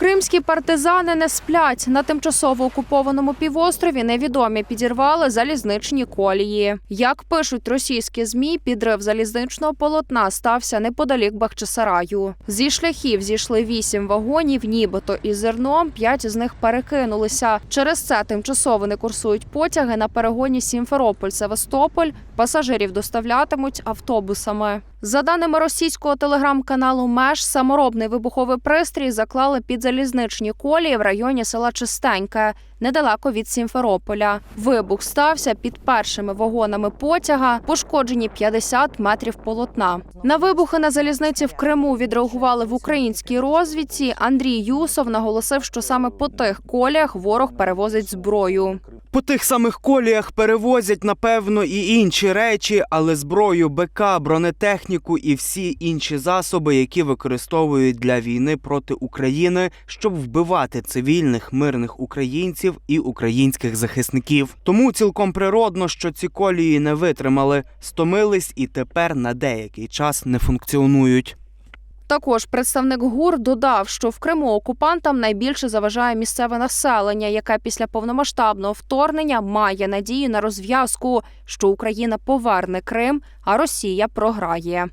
Кримські партизани не сплять. На тимчасово окупованому півострові невідомі підірвали залізничні колії. Як пишуть російські змі, підрив залізничного полотна стався неподалік Бахчисараю. Зі шляхів зійшли вісім вагонів, нібито із зерном. П'ять з них перекинулися. Через це тимчасово не курсують потяги на перегоні Сімферополь-Севастополь. Пасажирів доставлятимуть автобусами. За даними російського телеграм-каналу Меж, саморобний вибуховий пристрій заклали під залізничні колії в районі села Чистеньке, недалеко від Сімферополя. Вибух стався під першими вагонами потяга, пошкоджені 50 метрів полотна. На вибухи на залізниці в Криму відреагували в українській розвідці. Андрій Юсов наголосив, що саме по тих коліях ворог перевозить зброю. По тих самих коліях перевозять, напевно, і інші речі, але зброю, БК, бронетехніку і всі інші засоби, які використовують для війни проти України, щоб вбивати цивільних мирних українців і українських захисників. Тому цілком природно, що ці колії не витримали, стомились і тепер на деякий час не функціонують. Також представник гур додав, що в Криму окупантам найбільше заважає місцеве населення, яке після повномасштабного вторгнення має надію на розв'язку, що Україна поверне Крим, а Росія програє.